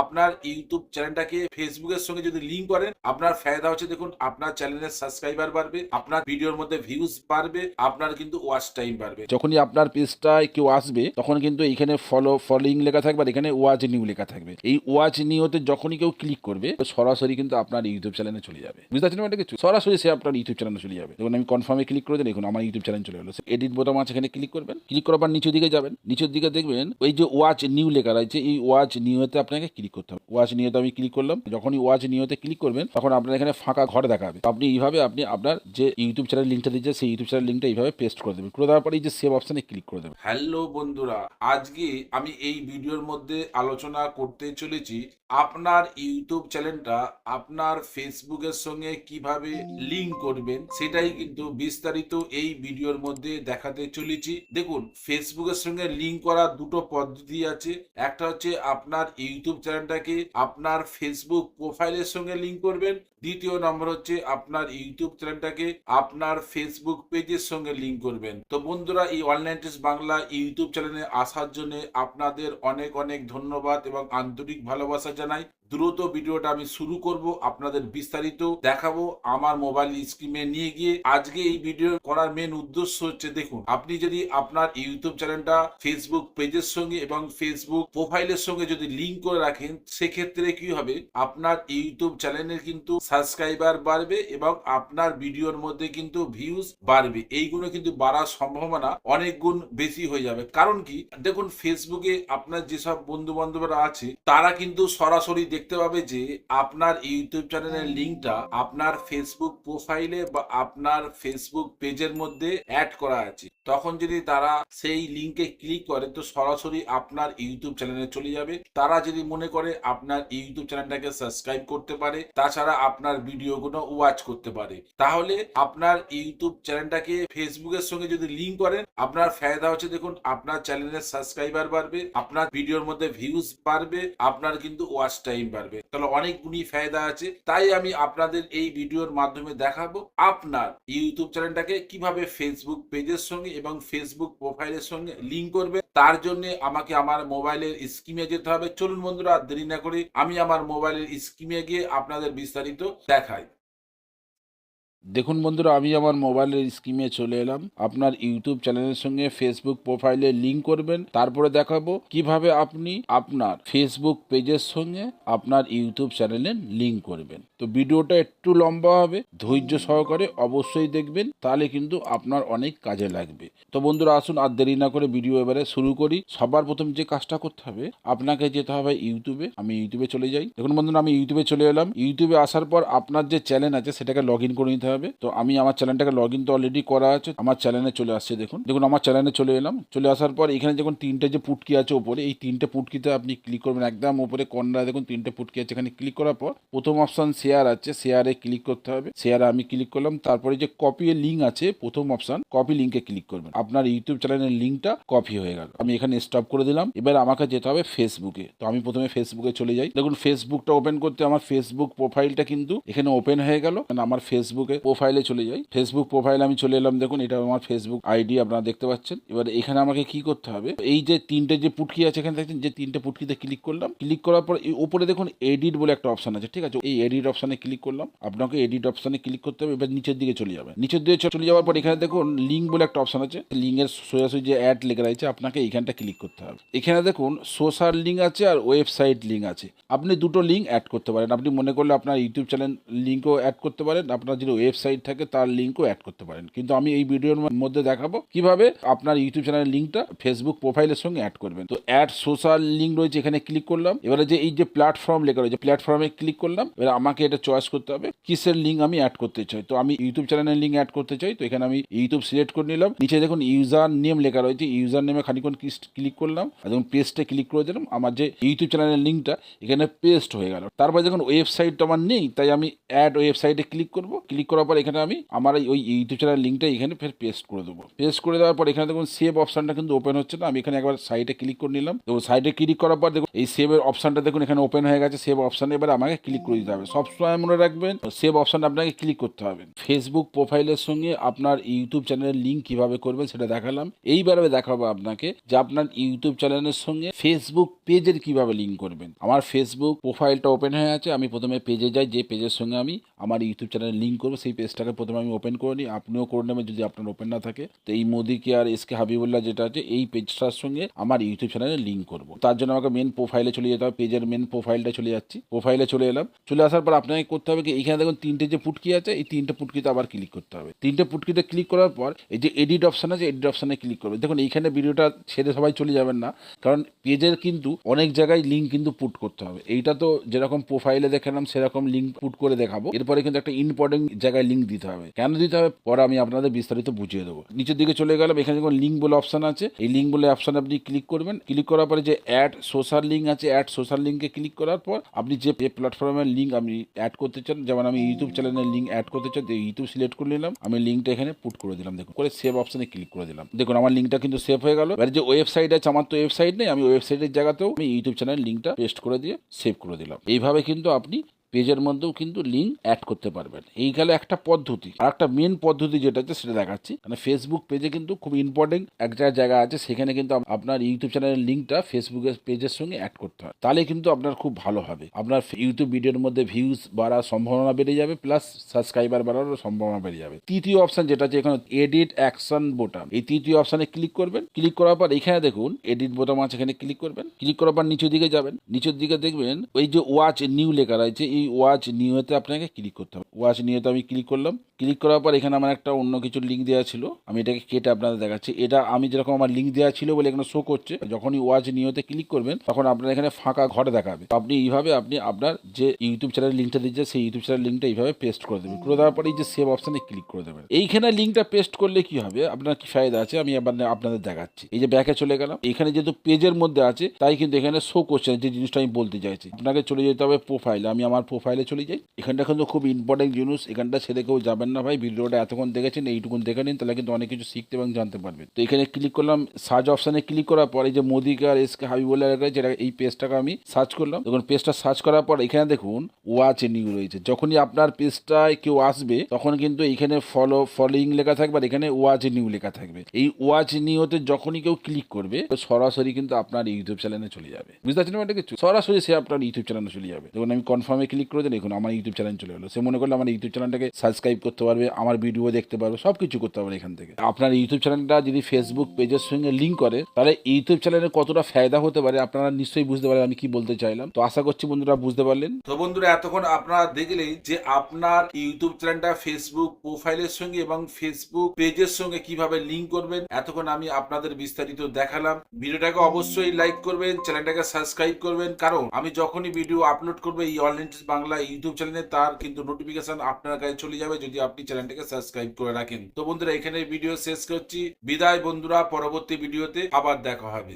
আপনার ইউটিউব চ্যানেলটাকে ফেসবুকের সঙ্গে যদি লিঙ্ক করেন, আপনার ফায়দা হচ্ছে দেখুন, আপনার চ্যানেলের সাবস্ক্রাইবার বাড়বে, আপনার ভিডিওর মধ্যে ভিউজ বাড়বে, আপনার কিন্তু ওয়াচ টাইম বাড়বে। যখনই আপনার পেজটায় কেউ আসবে, তখন কিন্তু এখানে ফলো ফলোইং লেখা থাকবে আর এখানে ওয়াচ নিউ লেখা থাকবে। এই ওয়াচ নিউতে যখনই কেউ ক্লিক করবে সরাসরি কিন্তু আপনার ইউটিউব চ্যানেলে চলে যাবে। বুঝতে পারছেন মানে কিছু? সরাসরি সে আপনার ইউটিউব চ্যানেলে চলে যাবে। যখন আমি কনফার্মে ক্লিক করে দেখুন, আমার ইউটিউব চ্যানেল চলে গেলো। এডিট বোতাম আছে, এখানে ক্লিক করবেন। ক্লিক করার পর নিচের দিকে যাবেন। নিচের দিকে দেখবেন, ওই যে ওয়াচ নিউ লেখা রয়েছে, এই ওয়াচ নিউতে আপনাকে ক্লিক করতে হবে। ওয়াচ নিউতে আমি ক্লিক করলাম। যখনই ওয়াচ নিউতে ক্লিক করবেন, তখন আপনার এখানে ফাঁকা ঘর দেখাবে। আপনি এইভাবে আপনি আপনার যে ইউটিউব চ্যানেল লিঙ্কটা দিচ্ছে সেই ইউটিউব চ্যানেল লিঙ্কটা এইভাবে পেস্ট করে দেবেন। করে দেওয়ার পরে এই যে সেভ অপশানে ক্লিক করে দেবেন। হ্যালো বন্ধুরা, আজকে আমি এই ভিডিওর মধ্যে আলোচনা করতে চলেছি আপনার ইউটিউব চ্যানেলটা আপনার ফেসবুকের সঙ্গে কীভাবে লিঙ্ক করবেন, সেটাই কিন্তু বিস্তারিত এই ভিডিওর মধ্যে দেখাতে চলেছি। দেখুন ফেসবুকের সঙ্গে লিঙ্ক করার দুটো পদ্ধতি আছে। একটা হচ্ছে আপনার ইউটিউব চ্যানেলটাকে আপনার ফেসবুক প্রোফাইলের সঙ্গে লিঙ্ক করবেন। দ্বিতীয় নম্বর হচ্ছে আপনার ইউটিউব চ্যানেলটাকে আপনার ফেসবুক পেজের সঙ্গে লিঙ্ক করবেন। তো বন্ধুরা, এই অনলাইন টেস্ট বাংলা ইউটিউব চ্যানেলে আসার জন্য আপনাদের অনেক অনেক ধন্যবাদ এবং আন্তরিক ভালোবাসা জানাই। দ্রুত ভিডিওটা আমি শুরু করব, আপনাদের বিস্তারিত দেখাবো আমার মোবাইল স্ক্রিনে নিয়ে গিয়ে। আজকে এই ভিডিও করার মেন উদ্দেশ্য হচ্ছে, দেখুন, আপনি যদি আপনার ইউটিউব চ্যানেলটা ফেসবুক পেজের সঙ্গে এবং ফেসবুক প্রোফাইলের সঙ্গে যদি লিংক করে রাখেন, সেক্ষেত্রে কি হবে? আপনার ইউটিউব চ্যানেলের কিন্তু সাবস্ক্রাইবার বাড়বে এবং আপনার ভিডিওর মধ্যে কিন্তু ভিউজ বাড়বে। এইগুলো কিন্তু বাড়ার সম্ভাবনা অনেক গুণ বেশি হয়ে যাবে। কারণ কি? দেখুন ফেসবুকে আপনার যেসব বন্ধু বান্ধবরা আছে, তারা কিন্তু সরাসরি দেখতে পাবে যে আপনার ইউটিউব চ্যানেলের লিঙ্কটা আপনার ফেসবুক প্রোফাইলে বা আপনার ফেসবুক পেজের মধ্যে অ্যাড করা আছে। তখন যদি তারা সেই লিঙ্কে ক্লিক করে, তো সরাসরি আপনার ইউটিউব চ্যানেলে চলে যাবে। তারা যদি মনে করে আপনার ইউটিউব চ্যানেলটাকে সাবস্ক্রাইব করতে পারে, তাছাড়া আপনার ভিডিওগুলো ওয়াচ করতে পারে। তাহলে আপনার ইউটিউব চ্যানেলটাকে ফেসবুকের সঙ্গে যদি লিঙ্ক করেন, আপনার ফায়দা হচ্ছে দেখুন, আপনার চ্যানেলের সাবস্ক্রাইবার বাড়বে, আপনার ভিডিওর মধ্যে ভিউজ বাড়বে, আপনার কিন্তু ওয়াচ টাইম বাড়বে। তাহলে অনেক গুণই ফায়দা আছে। তাই আমি আপনাদের এই ভিডিওর মাধ্যমে দেখাবো, আপনার ইউটিউব চ্যানেলটাকে কীভাবে ফেসবুক পেজের সঙ্গে এবং ফেসবুক প্রোফাইলের সঙ্গে লিঙ্ক করবে। তার জন্য আমাকে আমার মোবাইলের স্কিমে যেতে হবে। চলুন বন্ধুরা, দেরি না করে আমি আমার মোবাইলের স্কিমে গিয়ে আপনাদের বিস্তারিত দেখাই। দেখুন বন্ধুরা, আমি আমার মোবাইলের স্কিমে চলে এলাম। আপনার ইউটিউব চ্যানেলের সঙ্গে ফেসবুক প্রোফাইলে লিঙ্ক করবেন। তারপরে দেখাবো কীভাবে আপনি আপনার ফেসবুক পেজের সঙ্গে আপনার ইউটিউব চ্যানেলে লিঙ্ক করবেন। তো ভিডিওটা একটু লম্বা হবে, ধৈর্য সহকারে অবশ্যই দেখবেন, তাহলে কিন্তু আপনার অনেক কাজে লাগবে। তো বন্ধুরা, আসুন আর দেরি না করে ভিডিও এবারে শুরু করি। সবার প্রথম যে কাজটা করতে হবে, আপনাকে যেতে হবে ইউটিউবে। আমি ইউটিউবে চলে যাই। দেখুন বন্ধুরা, আমি ইউটিউবে চলে এলাম। ইউটিউবে আসার পর আপনার যে চ্যানেল আছে, সেটাকে লগ ইন করে নিতে হবে। তো আমি আমার চ্যানেলটাকে লগ ইন তো অলরেডি করা আছে। আমার চ্যানেলে চলে আসছে, দেখুন। দেখুন, আমার চ্যানেলে চলে এলাম। চলে আসার পর এখানে যখন তিনটে যে পুটকি আছে ওপরে এই তিনটে পুটকিতে আপনি ক্লিক করবেন একদম ওপরে কর্নারে দেখুন, তিনটে পুটকি আছে। এখানে ক্লিক করার পর প্রথম অপশান শেয়ার আছে। শেয়ারে ক্লিক করতে হবে। শেয়ারে আমি ক্লিক করলাম। তারপরে যে কপি এর লিঙ্ক আছে, প্রথম অপশান কপি লিঙ্কে ক্লিক করবেন। আপনার ইউটিউব চ্যানেলের লিঙ্কটা কপি হয়ে গেল। আমি এখানে স্টপ করে দিলাম। এবার আমাকে যেতে হবে ফেসবুকে তো আমি প্রথমে ফেসবুকে চলে যাই। দেখুন ফেসবুকটা ওপেন করতে আমার ফেসবুক প্রোফাইলটা কিন্তু এখানে ওপেন হয়ে গেল। আমার ফেসবুকে প্রোফাইলে চলে যাই। ফেসবুক প্রোফাইলে আমি চলে এলাম। দেখুন, এটা আমার ফেসবুক আইডি আপনারা দেখতে পাচ্ছেন। এবার এখানে আমাকে কি করতে হবে? এই যে তিনটে যে পুটকি আছে, এখানে দেখছেন যে তিনটে পুটকিতে ক্লিক করলাম। ক্লিক করার পর উপরে দেখুন এডিট বলে একটা অপশন আছে, ঠিক আছে? এই এডিট অপশনে ক্লিক করলাম। আপনাকে এডিট অপশনে ক্লিক করতে হবে। এবার নিচের দিকে চলে যাবে। নিচের দিকে চলে যাওয়ার পর এখানে দেখুন লিঙ্ক বলে একটা অপশন আছে। লিঙ্কের সোজাসুজি যে অ্যাড লেখা রয়েছে, আপনাকে এইখানটা ক্লিক করতে হবে। এখানে দেখুন সোশ্যাল লিঙ্ক আছে আর ওয়েবসাইট লিঙ্ক আছে। আপনি দুটো লিঙ্ক অ্যাড করতে পারেন। আপনি মনে করলে আপনার ইউটিউব চ্যানেল লিঙ্কও অ্যাড করতে পারেন। আপনার যদি ওয়েবসাইট থাকে তার লিঙ্কও অ্যাড করতে পারেন। কিন্তু আমি এই ভিডিওর মধ্যে দেখাবো কীভাবে আপনার ইউটিউব চ্যানেলের লিঙ্কটা ফেসবুক প্রোফাইলের সঙ্গে অ্যাড করবেন। তো অ্যাড সোশ্যাল লিঙ্ক রয়েছে, এখানে ক্লিক করলাম। এবারে যে এই যে প্ল্যাটফর্ম লেখা রয়েছে প্ল্যাটফর্মে ক্লিক করলাম। এবার আমাকে এটা চয়েস করতে হবে, কিসের লিঙ্ক আমি অ্যাড করতে চাই? তো আমি ইউটিউব চ্যানেলের লিঙ্ক অ্যাড করতে চাই, তো এখানে আমি ইউটিউব সিলেক্ট করে নিলাম। নিচে দেখুন ইউজার নেম লেখা রয়েছে ইউজার নেমে খানিক্ষণ ক্লিক করলাম। এবং পেস্টে ক্লিক করে দিলাম, আমার যে ইউটিউব চ্যানেলের লিঙ্কটা এখানে পেস্ট হয়ে গেল। তারপর দেখুন ওয়েবসাইটটা আমার নেই, তাই আমি অ্যাড ওয়েবসাইটে ক্লিক করব। ক্লিক করার পর এখানে আমি আমার ওই ইউটিউব চ্যানেল লিঙ্কটা এখানে ফের পেস্ট করে দেবো। পেস্ট করে দেওয়ার পর এখানে দেখুন সেভ অপশানটা কিন্তু ওপেন হচ্ছে না। আমি এখানে একবার সাইডে ক্লিক করে নিলাম। এবং সাইডে ক্লিক করার পর দেখুন এই সেভের অপশনটা দেখুন এখানে ওপেন হয়ে গেছে। সেভ অপশানে এবার আমাকে ক্লিক করে দিতে হবে। সবসময় মনে রাখবেন সেভ অপশানে আপনাকে ক্লিক করতে হবে। ফেসবুক প্রোফাইলের সঙ্গে আপনার ইউটিউব চ্যানেলের লিঙ্ক কীভাবে করবেন সেটা দেখালাম। এইবারে দেখাবো আপনাকে যে আপনার ইউটিউব চ্যানেলের সঙ্গে ফেসবুক পেজের কীভাবে লিঙ্ক করবেন। আমার ফেসবুক প্রোফাইলটা ওপেন হয়ে আছে। আমি প্রথমে পেজে যাই। যে পেজের সঙ্গে আমি আমার ইউটিউব চ্যানেলে লিঙ্ক করব, সেই পেজটাকে প্রথমে আমি ওপেন করে নিই। আপনিও করে নেবেন যদি আপনার ওপেন না থাকে। তো এই মোদি কে আর এস কে হাবিবুল্লাহ যেটা আছে, এই পেজটার সঙ্গে আমার ইউটিউব চ্যানেলে লিঙ্ক করব। তার জন্য আমাকে মেন প্রোফাইলে চলে যেতে হবে। পেজের মেন প্রোফাইলটা চলে যাচ্ছি। প্রোফাইলে চলে এলাম। চলে আসার পর আপনাকে করতে হবে কি এখানে দেখুন তিনটে যে পুটকি আছে, এই তিনটে পুটকিতে আবার ক্লিক করতে হবে। তিনটে পুটকিতে ক্লিক করার পর এই যে এডিট অপশন আছে এডিট অপশনে ক্লিক করবে। দেখুন এইখানে ভিডিওটা ছেড়ে সবাই চলে যাবেন না। কারণ পেজের কিন্তু অনেক জায়গায় লিঙ্ক কিন্তু পুট করতে হবে। এইটা তো যেরকম প্রোফাইলে দেখালাম, সেরকম লিঙ্ক পুট করে দেখাবো। এরপরে কিন্তু একটা ইম্পর্টেন্ট জায়গায় লিঙ্ক দিতে হবে। কেন দিতে হবে? পরে আমি আপনাদের বিস্তারিত বুঝিয়ে দেবো। নিচের দিকে চলে গেলাম, এখানে যখন লিঙ্ক বলে অপশন আছে। এই লিঙ্ক বলে অপশন আপনি ক্লিক করবেন। ক্লিক করার পরে যে অ্যাড সোশ্যাল লিঙ্ক আছে অ্যাড সোশ্যাল লিঙ্কে ক্লিক করার পর আপনি যে প্ল্যাটফর্মের লিঙ্ক আপনি অ্যাড করতে চান, যেমন আমি ইউটিউব চ্যানেলের লিঙ্ক অ্যাড করতে চান ইউটিউব সিলেক্ট করে নিলাম। আমি লিঙ্কটা এখানে পুট করে দিলাম, দেখুন। করে সেভ অপশনে ক্লিক করে দিলাম। দেখুন, আমার লিঙ্কটা কিন্তু সেভ হয়ে গেল। এবার যে ওয়েবসাইট আছে, আমার তো ওয়েবসাইট নেই, আমি ওয়েবসাইটের জায়গাতেও আমি ইউটিউব চ্যানেল লিঙ্কটা পেস্ট করে দিয়ে সেভ করে দিলাম। এইভাবে কিন্তু আপনি পেজের মধ্যেও কিন্তু লিঙ্ক অ্যাড করতে পারবেন। এই গেলে একটা পদ্ধতি। আর একটা মেন পদ্ধতি যেটা আছে, সেটা দেখাচ্ছি। মানে ফেসবুক পেজে কিন্তু খুব ইম্পর্টেন্ট একটা জায়গা আছে, সেখানে কিন্তু আপনার ইউটিউব চ্যানেলের লিঙ্কটা ফেসবুকের পেজের সঙ্গে অ্যাড করতে হয়। তাহলে কিন্তু আপনার খুব ভালো হবে। আপনার ইউটিউব ভিডিওর মধ্যে ভিউজ বাড়ার সম্ভাবনা বেড়ে যাবে প্লাস সাবস্ক্রাইবার বাড়ারও সম্ভাবনা বেড়ে যাবে। তৃতীয় অপশন যেটা আছে, এখানে এডিট অ্যাকশন বোতাম এই তৃতীয় অপশনে ক্লিক করবেন। ক্লিক করার পর এখানে দেখুন এডিট বোতাম আছে, এখানে ক্লিক করবেন। ক্লিক করার পর নিচের দিকে যাবেন। নিচের দিকে দেখবেন, ওই যে ওয়াচ নিউ লেখা রয়েছে, এই ওয়াচ নিউতে আপনাকে ক্লিক করতে হবে। ওয়াচ নিউতে আমি ক্লিক করলাম। ক্লিক করার পর এখানে আমার একটা অন্য কিছু লিঙ্ক দেওয়া ছিল। আমি এটাকে কেটে আপনাদের দেখাচ্ছি। এটা আমি যেরকম আমার লিঙ্ক দেওয়া ছিল বলে এখানে শো করছে, যখনই ওয়াচ নিউতে ক্লিক করবেন, তখন আপনার এখানে ফাঁকা ঘর দেখাবে। আপনি এইভাবে আপনি আপনার যে ইউটিউব চ্যানেল লিঙ্কটা দিচ্ছে, সেই ইউটিউব চ্যানেল লিঙ্কটা এইভাবে পেস্ট করে দেবেন। করে দেওয়ার পরে এই যে সেভ অপশানে ক্লিক করে দেবেন। এইখানে লিঙ্কটা পেস্ট করলে কি হবে? আপনার কি ফায়দা আছে? আমি আপনাদের দেখাচ্ছি। এই যে ব্যাকে চলে গেলাম। এখানে যেহেতু পেজের মধ্যে আছে, তাই কিন্তু এখানে শো করছে যে জিনিসটা আমি বলতে চাইছি। আপনাকে চলে যেতে হবে প্রোফাইল আমি আমার প্রোফাইলে চলে যাই। এখানটা কিন্তু খুব ইম্পর্টেন্ট জিনিস। এখানটা ছেড়ে কেউ যাবেন না ভাই। ভিডিওটা এতক্ষণ দেখেছেন, এইটুকুন দেখে নিন, তাহলে কিন্তু অনেক কিছু শিখতে এবং জানতে পারবেন। তো এখানে ক্লিক করলাম সার্চ অপশানে ক্লিক করার পর যে মোদিকে আর এসকে হাবিবুল্লাহ যেটা এই পেজটাকে আমি সার্চ করলাম। দেখুন পেজটা সার্চ করার পর এখানে দেখুন ওয়াচ নিউ রয়েছে। যখনই আপনার পেজটায় কেউ আসবে, তখন কিন্তু এখানে ফলো ফলোইং লেখা থাকবে আর এখানে ওয়াচ নিউ লেখা থাকবে। এই ওয়াচ নিউতে যখনই কেউ ক্লিক করবে সরাসরি কিন্তু আপনার ইউটিউব চ্যানেলে চলে যাবে। বুঝতে পারছেন কিছু? সরাসরি সে আপনার ইউটিউব চ্যানেলে চলে যাবে। দেখুন, আমি কনফার্মে ক্লিক করে দিই দেখুন আমার ইউটিউব চ্যানেল চলে গেলো সে মনে করলে আমার ইউটিউব চ্যানেলটাকে সাবস্ক্রাইব করতে পারবে, আমার ভিডিও দেখতে পারবে সব কিছু করতে পারবে এখান থেকে। আপনার ইউটিউব চ্যানেলটা যদি ফেসবুক পেজের সঙ্গে লিঙ্ক করে, তাহলে ইউটিউব চ্যানেলে কতটা ফায়দা হতে পারে আপনারা নিশ্চয়ই বুঝতে পারেন আমি কি বলতে চাইলাম। তো আশা করছি বন্ধুরা বুঝতে পারলেন। তো বন্ধুরা, এতক্ষণ আপনারা দেখলেন যে আপনার ইউটিউব চ্যানেলটা ফেসবুক প্রোফাইলের সঙ্গে এবং ফেসবুক পেজের সঙ্গে কীভাবে লিঙ্ক করবেন, এতক্ষণ আমি আপনাদের বিস্তারিত দেখালাম। ভিডিওটাকে অবশ্যই লাইক করবেন চ্যানেলটাকে সাবস্ক্রাইব করবেন। কারণ আমি যখনই ভিডিও আপলোড করব, এই অনলাইন বাংলা ইউটিউব চ্যানেলে তার কিন্তু নোটিফিকেশন আপনার কাছে চলে যাবে যদি আপনি চ্যানেলটাকে সাবস্ক্রাইব করে রাখেন। তো বন্ধুরা, এখানে ভিডিও শেষ করছি। বিদায় বন্ধুরা, পরবর্তী ভিডিওতে আবার দেখা হবে।